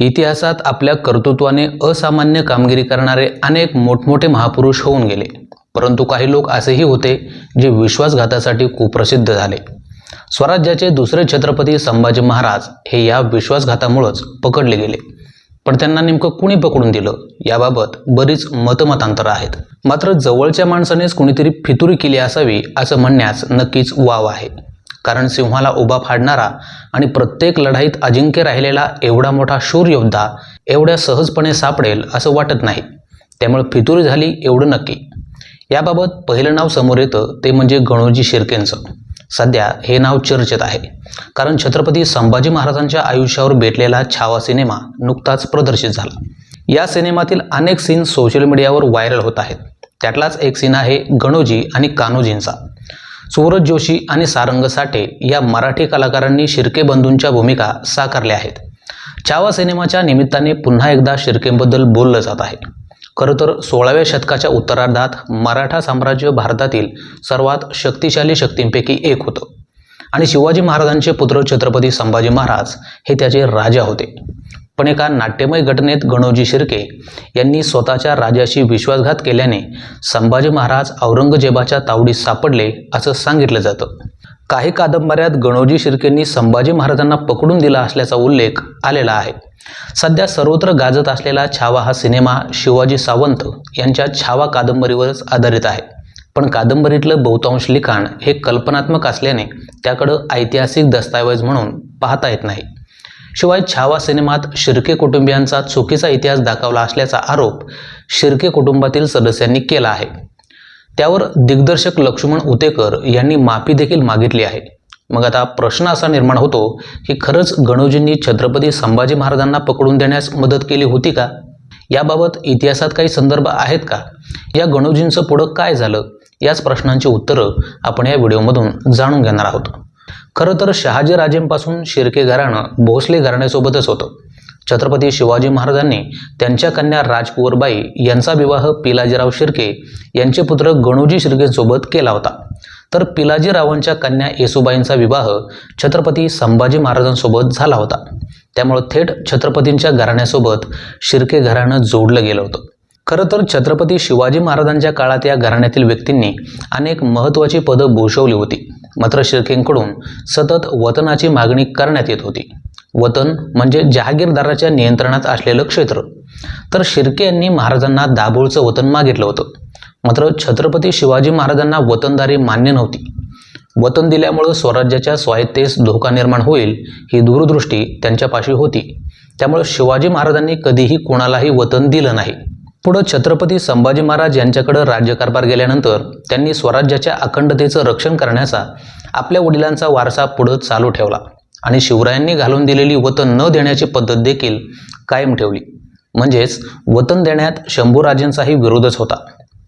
इतिहासात आपल्या कर्तृत्वाने असामान्य कामगिरी करणारे अनेक मोठमोठे महापुरुष होऊन गेले. परंतु काही लोक असेही होते जे विश्वासघातासाठी कुप्रसिद्ध झाले. स्वराज्याचे दुसरे छत्रपती संभाजी महाराज हे या विश्वासघातामुळंच पकडले गेले. पण त्यांना नेमकं कुणी पकडून दिलं? याबाबत बरीच मतमतांतर आहेत. मात्र जवळच्या माणसानेच कुणीतरी फितुरी केली असावी असं म्हणण्यास नक्कीच वाव आहे. कारण सिंहाला उभा फाडणारा आणि प्रत्येक लढाईत अजिंक्य राहिलेला एवढा मोठा शूर योद्धा एवढ्या सहजपणे सापडेल असं वाटत नाही. त्यामुळे फितूर झाली एवढं नक्की. याबाबत पहिलं नाव समोर येतं ते म्हणजे गणोजी शिर्केंचं. सध्या हे नाव चर्चेत आहे. कारण छत्रपती संभाजी महाराजांच्या आयुष्यावर बेतलेला छावा सिनेमा नुकताच प्रदर्शित झाला. या सिनेमातील अनेक सीन सोशल मीडियावर व्हायरल होत आहेत. त्यातलाच एक सीन आहे गणोजी आणि कान्होजींचा. सूरज जोशी आणि सारंग साठे या मराठी कलाकारांनी शिर्के बंधूंच्या भूमिका साकारल्या आहेत. छावा सिनेमाच्या निमित्ताने पुन्हा एकदा शिर्केंबद्दल बोललं जात आहे. खरं तर सोळाव्या शतकाच्या उत्तरार्धात मराठा साम्राज्य भारतातील सर्वात शक्तिशाली शक्तींपैकी एक होतं. आणि शिवाजी महाराजांचे पुत्र छत्रपती संभाजी महाराज हे त्याचे राजा होते. पण एका नाट्यमय घटनेत गणोजी शिर्के यांनी स्वतःच्या राजाशी विश्वासघात केल्याने संभाजी महाराज औरंगजेबाच्या तावडीत सापडले असं सांगितलं जातं. काही कादंबऱ्यात गणोजी शिर्केंनी संभाजी महाराजांना पकडून दिला असल्याचा उल्लेख आलेला आहे. सध्या सर्वत्र गाजत असलेला छावा हा सिनेमा शिवाजी सावंत यांच्या छावा कादंबरीवरच आधारित आहे. पण कादंबरीतलं बहुतांश लिखाण हे कल्पनात्मक असल्याने त्याकडं ऐतिहासिक दस्तऐवज म्हणून पाहता येत नाही. शिवाय छावा सिनेमात शिर्के कुटुंबियांचा चुकीचा इतिहास दाखवला असल्याचा आरोप शिर्के कुटुंबातील सदस्यांनी केला आहे. त्यावर दिग्दर्शक लक्ष्मण उतेकर यांनी माफी देखील मागितली आहे. मग आता प्रश्न असा निर्माण होतो की खरंच गणोजींनी छत्रपती संभाजी महाराजांना पकडून देण्यास मदत केली होती का? याबाबत इतिहासात काही संदर्भ आहेत का? या गणोजींचं पुढं काय झालं? याच प्रश्नांची उत्तरं आपण या व्हिडिओमधून जाणून घेणार आहोत. खरं तर शहाजीराजेंपासून शिर्के घराणं भोसले घराण्यासोबतच होतं. छत्रपती शिवाजी महाराजांनी त्यांच्या कन्या राजकुवरबाई यांचा विवाह पिलाजीराव शिर्के यांचे पुत्र गणूजी शिर्केसोबत केला होता. तर पिलाजीरावांच्या कन्या येसुबाईंचा विवाह छत्रपती संभाजी महाराजांसोबत झाला होता. त्यामुळं थेट छत्रपतींच्या घराण्यासोबत शिर्के घराणं जोडलं गेलं होतं. खरं तर छत्रपती शिवाजी महाराजांच्या काळात या घराण्यातील व्यक्तींनी अनेक महत्त्वाची पदं भूषवली होती. मात्र शिर्केंकडून सतत वतनाची मागणी करण्यात येत होती. वतन म्हणजे जहागीरदाराच्या नियंत्रणात असलेलं क्षेत्र. तर शिर्के यांनी महाराजांना दाभोळचं वतन मागितलं होतं. मात्र छत्रपती शिवाजी महाराजांना वतनदारी मान्य नव्हती. वतन दिल्यामुळं स्वराज्याच्या स्वायत्तेस धोका निर्माण होईल ही दूरदृष्टी त्यांच्यापाशी होती. त्यामुळं शिवाजी महाराजांनी कधीही कोणालाही वतन दिलं नाही. पुढं छत्रपती संभाजी महाराज यांच्याकडं राज्यकारभार गेल्यानंतर त्यांनी स्वराज्याच्या अखंडतेचं रक्षण करण्याचा आपल्या वडिलांचा वारसा पुढं चालू ठेवला. आणि शिवरायांनी घालून दिलेली वतन न देण्याची पद्धत देखील कायम ठेवली. म्हणजेच वतन देण्यात शंभूराजेंचाही विरोधच होता.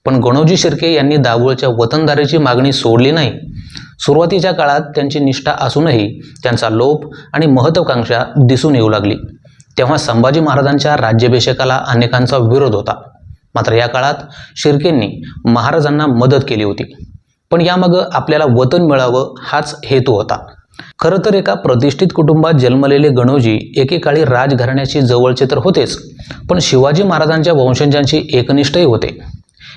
पण गणोजी शिर्के यांनी दाभोळच्या वतनदारीची मागणी सोडली नाही. सुरुवातीच्या काळात त्यांची निष्ठा असूनही त्यांचा लोभ आणि महत्त्वाकांक्षा दिसून येऊ लागली. तेव्हा संभाजी महाराजांच्या राज्याभिषेकाला अनेकांचा विरोध होता. मात्र या काळात शिर्केंनी महाराजांना मदत केली होती. पण यामागं आपल्याला वतन मिळावं हाच हेतू होता. खरं तर एका प्रतिष्ठित कुटुंबात जन्मलेले गणोजी एकेकाळी राजघराण्याशी जवळचे तर होतेच पण शिवाजी महाराजांच्या वंशजांशी एकनिष्ठही होते.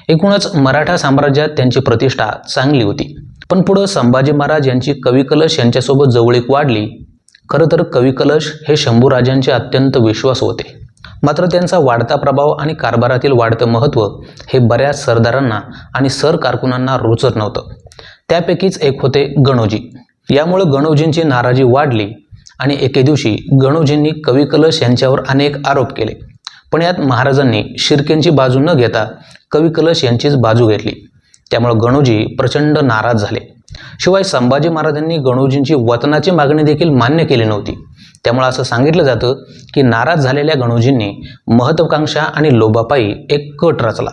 एकूणच मराठा साम्राज्यात त्यांची प्रतिष्ठा चांगली होती. पण पुढं संभाजी महाराज यांची कवी कलश यांच्यासोबत जवळीक वाढली खरं तर कविकलश हे शंभूराजांचे अत्यंत विश्वास होते. मात्र त्यांचा वाढता प्रभाव आणि कारभारातील वाढतं महत्त्व हे बऱ्याच सरदारांना आणि सर कारकुनांना रुचत नव्हतं. त्यापैकीच एक होते गणोजी. यामुळं गणोजींची नाराजी वाढली आणि एके दिवशी गणोजींनी कवी कलश यांच्यावर अनेक आरोप केले. पण यात महाराजांनी शिर्केंची बाजू न घेता कवी कलश यांचीच बाजू घेतली. त्यामुळे गणोजी प्रचंड नाराज झाले. शिवाय संभाजी महाराजांनी गणोजींची वतनाची मागणी देखील मान्य केली नव्हती. त्यामुळे असं सांगितलं जातं की नाराज झालेल्या गणोजींनी महत्वाकांक्षा आणि लोभापायी एक कट रचला.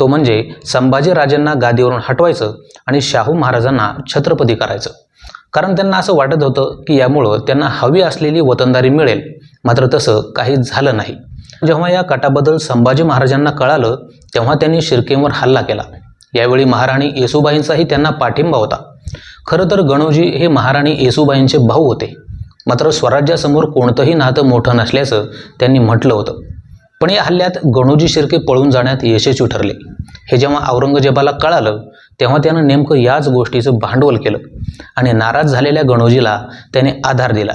तो म्हणजे संभाजी राजांना गादीवरून हटवायचं आणि शाहू महाराजांना छत्रपती करायचं. कारण त्यांना असं वाटत होतं की यामुळं त्यांना हवी असलेली वतनदारी मिळेल. मात्र तसं काही झालं नाही. जेव्हा या कटाबद्दल संभाजी महाराजांना कळालं तेव्हा त्यांनी शिर्केंवर हल्ला केला. यावेळी महाराणी येसुबाईंचाही त्यांना पाठिंबा होता. खरं तर गणोजी हे महाराणी येसुबाईंचे भाऊ होते. मात्र स्वराज्यासमोर कोणतंही नातं मोठं नसल्याचं त्यांनी म्हटलं होतं. पण या हल्ल्यात गणोजी शिर्के पळून जाण्यात यशस्वी ठरले. हे जेव्हा औरंगजेबाला कळालं तेव्हा त्यानं नेमकं याच गोष्टीचं भांडवल केलं आणि नाराज झालेल्या गणोजीला त्याने आधार दिला.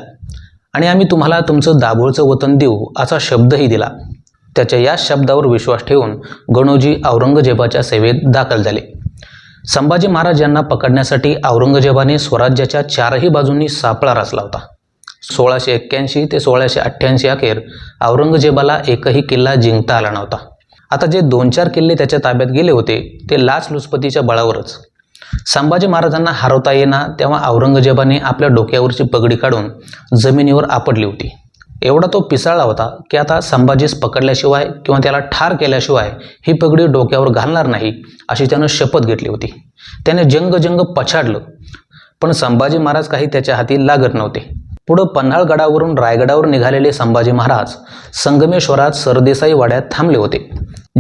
आणि आम्ही तुम्हाला तुमचं दाभोळचं वतन देऊ असा शब्दही दिला. त्याच्या याच शब्दावर विश्वास ठेवून गणोजी औरंगजेबाच्या सेवेत दाखल झाले. संभाजी महाराज यांना पकडण्यासाठी औरंगजेबाने स्वराज्याच्या चारही बाजूंनी सापळा रचला होता. सोळाशे एक्क्याऐंशी ते सोळाशे अठ्ठ्याऐंशी अखेर औरंगजेबाला एकही किल्ला जिंकता आला नव्हता. आता जे दोन चार किल्ले त्याच्या ताब्यात गेले होते ते लाचलुचपतीच्या बळावरच. संभाजी महाराजांना हरवता येणार तेव्हा औरंगजेबाने आपल्या डोक्यावरची पगडी काढून जमिनीवर आपडली होती. एवढा तो पिसाळला होता की आता संभाजीस पकडल्याशिवाय किंवा त्याला ठार केल्याशिवाय ही पगडी डोक्यावर घालणार नाही अशी त्यानं शपथ घेतली होती. त्याने जंग जंग पछाडलं पण संभाजी महाराज काही त्याच्या हाती लागत नव्हते. पुढं पन्हाळगडावरून रायगडावर निघालेले संभाजी महाराज संगमेश्वरात सरदेसाई वाड्यात थांबले होते.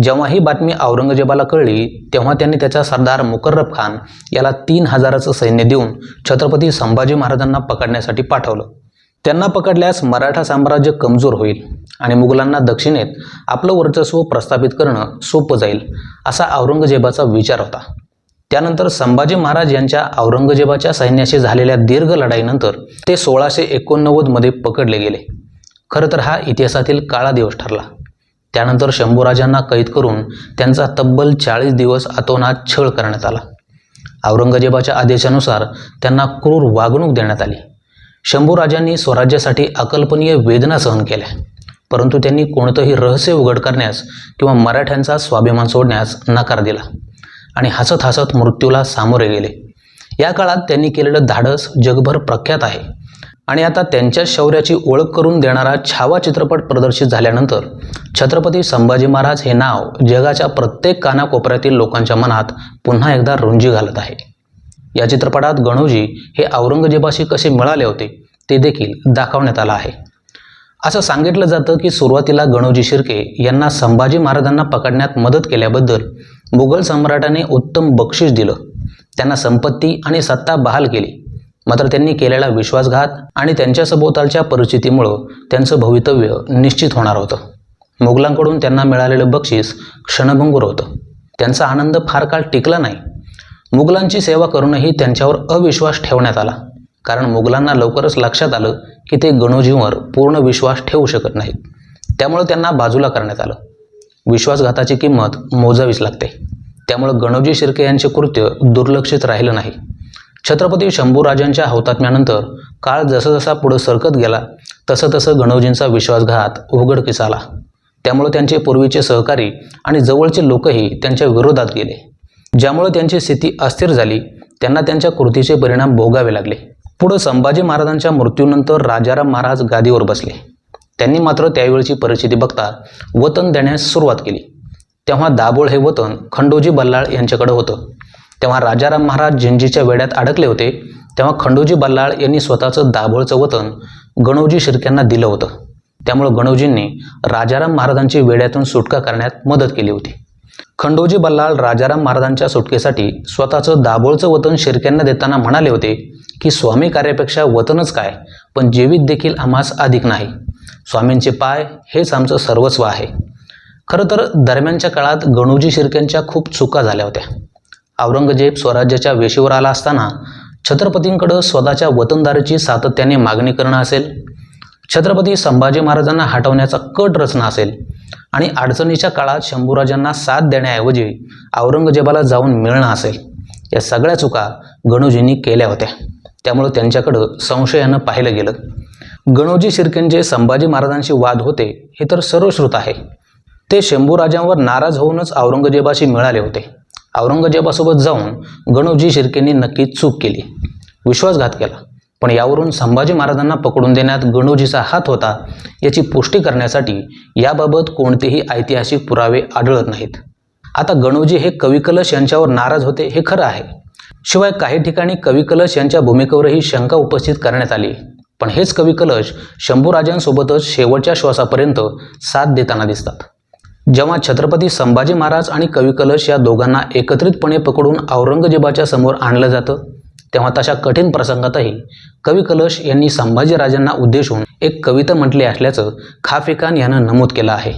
जेव्हा ही बातमी औरंगजेबाला कळली तेव्हा त्यांनी त्याचा सरदार मुकर्रब खान याला तीन हजाराचं सैन्य देऊन छत्रपती संभाजी महाराजांना पकडण्यासाठी पाठवलं. त्यांना पकडल्यास मराठा साम्राज्य कमजोर होईल आणि मुघलांना दक्षिणेत आपलं वर्चस्व प्रस्थापित करणं सोपं जाईल असा औरंगजेबाचा विचार होता. त्यानंतर संभाजी महाराज यांच्या औरंगजेबाच्या सैन्याशी झालेल्या दीर्घ लढाईनंतर ते सोळाशे एकोणनव्वदमध्ये पकडले गेले. खरं तर हा इतिहासातील काळा दिवस ठरला. त्यानंतर शंभूराजांना कैद करून त्यांचा तब्बल चाळीस दिवस अतोनात छळ करण्यात आला. औरंगजेबाच्या आदेशानुसार त्यांना क्रूर वागणूक देण्यात आली. शंभूराजांनी स्वराज्यासाठी अकल्पनीय वेदना सहन केल्या. परंतु त्यांनी कोणतंही रहस्य उघड करण्यास किंवा मराठ्यांचा स्वाभिमान सोडण्यास नकार दिला आणि हसत हसत मृत्यूला सामोरे गेले. या काळात त्यांनी केलेलं धाडस जगभर प्रख्यात आहे आणि आता त्यांच्या शौर्याची ओळख करून देणारा छावा चित्रपट प्रदर्शित झाल्यानंतर छत्रपती संभाजी महाराज हे नाव जगाच्या प्रत्येक कानाकोपऱ्यातील लोकांच्या मनात पुन्हा एकदा रुंजी घालत आहे. या चित्रपटात गणोजी हे औरंगजेबाशी कसे मिळाले होते ते देखील दाखवण्यात आलं आहे. असं सांगितलं जातं की सुरुवातीला गणोजी शिर्के यांना संभाजी महाराजांना पकडण्यात मदत केल्याबद्दल मुघल सम्राटाने उत्तम बक्षीस दिलं. त्यांना संपत्ती आणि सत्ता बहाल केली. मात्र त्यांनी केलेला विश्वासघात आणि त्यांच्या सभोवतालच्या परिस्थितीमुळं त्यांचं भवितव्य निश्चित होणार होतं. मुघलांकडून त्यांना मिळालेलं बक्षीस क्षणभंगूर होतं. त्यांचा आनंद फार काळ टिकला नाही. मुघलांची सेवा करूनही त्यांच्यावर अविश्वास ठेवण्यात आला. कारण मुघलांना लवकरच लक्षात आलं की ते गणोजींवर पूर्ण विश्वास ठेवू शकत नाहीत. त्यामुळं त्यांना बाजूला करण्यात आलं. विश्वासघाताची किंमत मोजावीच लागते. त्यामुळं गणोजी शिर्के यांचे कृत्य दुर्लक्षित राहिलं नाही. छत्रपती शंभूराजांच्या हौतात्म्यानंतर काळ जसजसा पुढं सरकत गेला तसं तसं गणोजींचा विश्वासघात उघडकीस आला. त्यामुळे त्यांचे पूर्वीचे सहकारी आणि जवळचे लोकही त्यांच्या विरोधात गेले. ज्यामुळे त्यांची स्थिती अस्थिर झाली त्यांना त्यांच्या कृतीचे परिणाम भोगावे लागले. पुढं संभाजी महाराजांच्या मृत्यूनंतर राजाराम महाराज गादीवर बसले. त्यांनी मात्र त्यावेळची परिस्थिती बघता वतन देण्यास सुरुवात केली. तेव्हा दाभोळ हे वतन खंडोजी बल्लाळ यांच्याकडे होतं. तेव्हा राजाराम महाराज जिंजीच्या वेड्यात अडकले होते तेव्हा खंडोजी बल्लाळ यांनी स्वतःचं दाभोळचं वतन गणोजी शिर्क्यांना दिलं होतं. त्यामुळे गणोजींनी राजाराम महाराजांची वेड्यातून सुटका करण्यात मदत केली होती. खंडोजी बल्लाळ राजाराम महाराजांच्या सुटकेसाठी स्वतःचं दाभोळचं वतन शिर्क्यांना देताना म्हणाले होते की स्वामी कार्यापेक्षा वतनच काय? पण जीवित देखील आम्हास अधिक नाही. स्वामींचे पाय हेच आमचं सर्वस्व आहे. खरं तर दरम्यानच्या काळात गणोजी शिर्क्यांच्या खूप चुका झाल्या होत्या. औरंगजेब स्वराज्याच्या वेशीवर आला असताना छत्रपतींकडं स्वतःच्या वतनदारीची सातत्याने मागणी करणं असेल छत्रपती संभाजी महाराजांना हटवण्याचा कट रचना असेल आणि अडचणीच्या काळात शंभूराजांना साथ देण्याऐवजी औरंगजेबाला जाऊन मिळणं असेल या सगळ्या चुका गणूजींनी केल्या होत्या. त्यामुळं त्यांच्याकडं संशयानं पाहिलं गेलं. गणोजी शिर्केंचे संभाजी महाराजांशी वाद होते हे तर सर्वश्रुत आहे. ते शंभूराजांवर नाराज होऊनच औरंगजेबाशी मिळाले होते. औरंगजेबासोबत जाऊन गणोजी शिर्केंनी नक्कीच चूक केली. विश्वासघात केला. पण यावरून संभाजी महाराजांना पकडून देण्यात गणोजीचा हात होता याची पुष्टी करण्यासाठी याबाबत कोणतेही ऐतिहासिक पुरावे आढळत नाहीत. आता गणोजी हे कविकलश यांच्यावर नाराज होते हे खरं आहे. शिवाय काही ठिकाणी कविकलश यांच्या भूमिकेवरही शंका उपस्थित करण्यात आली. पण हेच कविकलश शंभूराजांसोबतच शेवटच्या श्वासापर्यंत साथ देताना दिसतात. जेव्हा छत्रपती संभाजी महाराज आणि कविकलश या दोघांना एकत्रितपणे पकडून औरंगजेबाच्या समोर आणलं जातं तेव्हा तशा कठीण प्रसंगातही कवी कलश यांनी संभाजीराजांना उद्देशून एक कविता म्हटली असल्याचं खाफिकान यानं नमूद केलं आहे.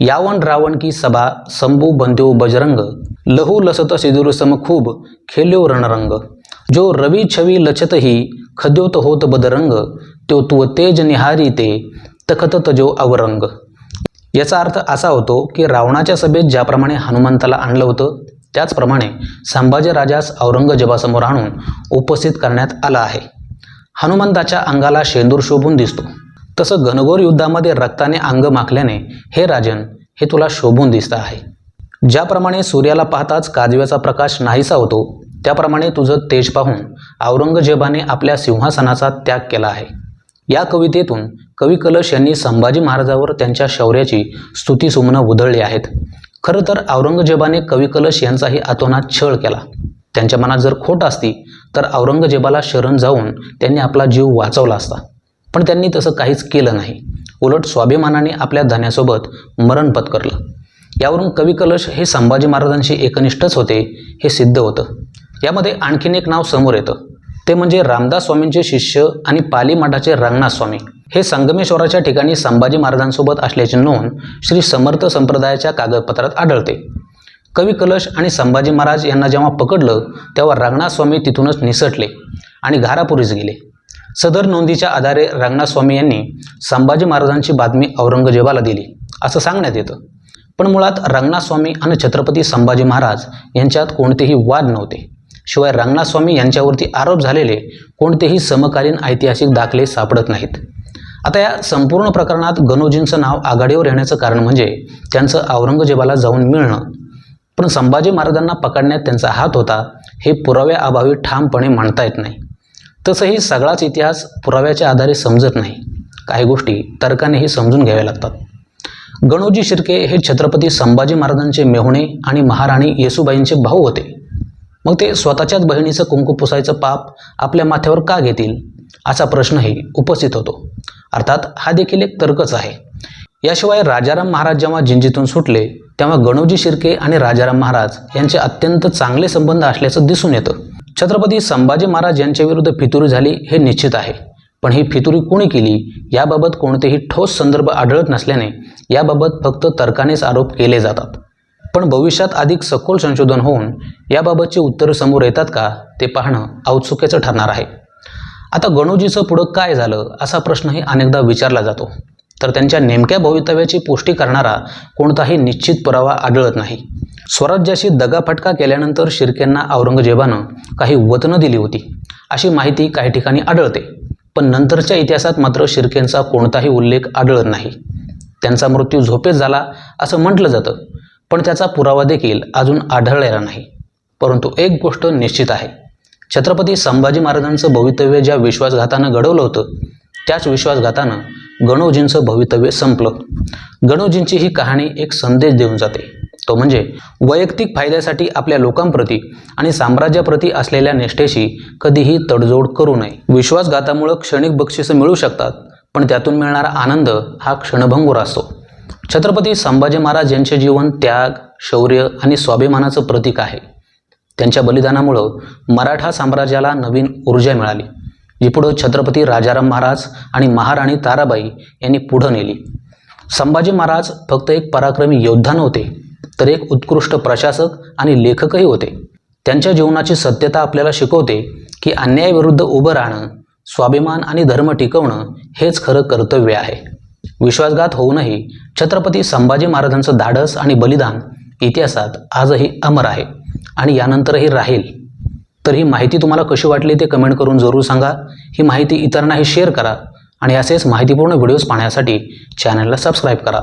यावन रावण की सभा संभू बंध्यो बजरंग लहू लसत सिदुर सम खूब खेल्यो रणरंग. जो रवी छवी लचतही खद्योत होत बदरंग. त्यो तू तेज निहारी ते तखत तजो अवरंग. याचा अर्थ असा होतो की रावणाच्या सभेत ज्याप्रमाणे हनुमंताला आणलं होतं त्याचप्रमाणे संभाजीराजास औरंगजेबासमोर आणून उपस्थित करण्यात आला आहे. हनुमंताच्या अंगाला शेंदूर शोभून दिसतो. तसं घनघोर युद्धामध्ये रक्ताने अंग माखल्याने हे राजन हे तुला शोभून दिसतं आहे. ज्याप्रमाणे सूर्याला पाहताच काजव्याचा प्रकाश नाहीसा होतो त्याप्रमाणे तुझं तेज पाहून औरंगजेबाने आपल्या सिंहासनाचा त्याग केला आहे. या कवितेतून कवी कलश यांनी संभाजी महाराजावर त्यांच्या शौर्याची स्तुतीसुमनं उधळली आहेत. खरं तर औरंगजेबाने कवी कलश यांचाही अतोनात छळ केला. त्यांच्या मनात जर खोट असती तर औरंगजेबाला शरण जाऊन त्यांनी आपला जीव वाचवला असता. पण त्यांनी तसं काहीच केलं नाही. उलट स्वाभिमानाने आपल्या धन्यासोबत मरण पत्करलं. यावरून कवी कलश हे संभाजी महाराजांशी एकनिष्ठच होते हे सिद्ध होतं. यामध्ये आणखीन एक नाव समोर येतं. ते म्हणजे रामदास स्वामींचे शिष्य आणि पाली मठाचे रंगनाथ स्वामी. हे संगमेश्वराच्या ठिकाणी संभाजी महाराजांसोबत असल्याची नोंद श्री समर्थ संप्रदायाच्या कागदपत्रात आढळते. कवी कलश आणि संभाजी महाराज यांना जेव्हा पकडलं तेव्हा रंगनाथ स्वामी तिथूनच निसटले आणि घारापुरीस गेले. सदर नोंदीच्या आधारे रंगनाथ स्वामी यांनी संभाजी महाराजांची बातमी औरंगजेबाला दिली असं सांगण्यात येतं. पण मुळात रंगनाथ स्वामी आणि छत्रपती संभाजी महाराज यांच्यात कोणतेही वाद नव्हते. शिवाय रंगनाथ स्वामी यांच्यावरती आरोप झालेले कोणतेही समकालीन ऐतिहासिक दाखले सापडत नाहीत. आता या संपूर्ण प्रकरणात गणोजींचं नाव आघाडीवर येण्याचं कारण म्हणजे त्यांचं औरंगजेबाला जाऊन मिळणं. पण संभाजी महाराजांना पकडण्यात त्यांचा हात होता हे पुराव्याअभावी ठामपणे मांडता येत नाही. तसंही सगळाच इतिहास पुराव्याच्या आधारे समजत नाही. काही गोष्टी तर्कानेही समजून घ्याव्या लागतात. गणोजी शिर्के हे छत्रपती संभाजी महाराजांचे मेहुणे आणि महाराणी येसुबाईंचे भाऊ होते. मग ते स्वतःच्याच बहिणीचं कुंकू पुसायचं पाप आपल्या माथ्यावर का घेतील? असा प्रश्नही उपस्थित होतो. अर्थात हा देखील एक तर्कच आहे. याशिवाय राजाराम महाराज जेव्हा जिंजीतून सुटले तेव्हा गणोजी शिर्के आणि राजाराम महाराज यांचे अत्यंत चांगले संबंध असल्याचं दिसून येतं. छत्रपती संभाजी महाराज यांच्या विरुद्ध फितुरी झाली हे निश्चित आहे. पण ही फितुरी कोणी केली याबाबत कोणतेही ठोस संदर्भ आढळत नसल्याने याबाबत फक्त तर्कानेच आरोप केले जातात. पण भविष्यात अधिक सखोल संशोधन होऊन याबाबतची उत्तरं समोर येतात का ते पाहणं औत्सुक्याचं ठरणार आहे. आता गणोजीचं पुढं काय झालं असा प्रश्नही अनेकदा विचारला जातो. तर त्यांच्या नेमक्या भवितव्याची पुष्टी करणारा कोणताही निश्चित पुरावा आढळत नाही. स्वराज्याशी दगाफटका केल्यानंतर शिर्केंना औरंगजेबानं काही वतनं दिली होती. अशी माहिती काही ठिकाणी आढळते. पण नंतरच्या इतिहासात मात्र शिर्केंचा कोणताही उल्लेख आढळत नाही. त्यांचा मृत्यू झोपेत झाला असं म्हटलं जातं. पण त्याचा पुरावा देखील अजून आढळलेला नाही. परंतु एक गोष्ट निश्चित आहे. छत्रपती संभाजी महाराजांचं भवितव्य ज्या विश्वासघातानं घडवलं होतं त्याच विश्वासघातानं गणोजींचं भवितव्य संपलं. गणोजींची ही कहाणी एक संदेश देऊन जाते. तो म्हणजे वैयक्तिक फायद्यासाठी आपल्या लोकांप्रती आणि साम्राज्याप्रती असलेल्या निष्ठेशी कधीही तडजोड करू नये. विश्वासघातामुळं क्षणिक बक्षिसं मिळू शकतात पण त्यातून मिळणारा आनंद हा क्षणभंगूर असतो. छत्रपती संभाजी महाराज यांचे जीवन त्याग शौर्य आणि स्वाभिमानाचं प्रतीक आहे. त्यांच्या बलिदानामुळं मराठा साम्राज्याला नवीन ऊर्जा मिळाली जी पुढं छत्रपती राजाराम महाराज आणि महाराणी ताराबाई यांनी पुढं नेली. संभाजी महाराज फक्त एक पराक्रमी योद्धा नव्हते तर एक उत्कृष्ट प्रशासक आणि लेखकही होते. त्यांच्या जीवनाची सत्यता आपल्याला शिकवते की अन्यायाविरुद्ध उभं राहणं स्वाभिमान आणि धर्म टिकवणं हेच खरं कर्तव्य आहे. विश्वासघात होऊनही छत्रपती संभाजी महाराजांचं धाडस आणि बलिदान इतिहासात आजही अमर आहे. आणि यानंतरही राहील. तर ही माहिती तुम्हाला कशी वाटली ते कमेंट करून जरूर सांगा. ही माहिती इतरांनाही शेअर करा आणि असेच माहितीपूर्ण व्हिडिओज पाहण्यासाठी चॅनलला सबस्क्राईब करा.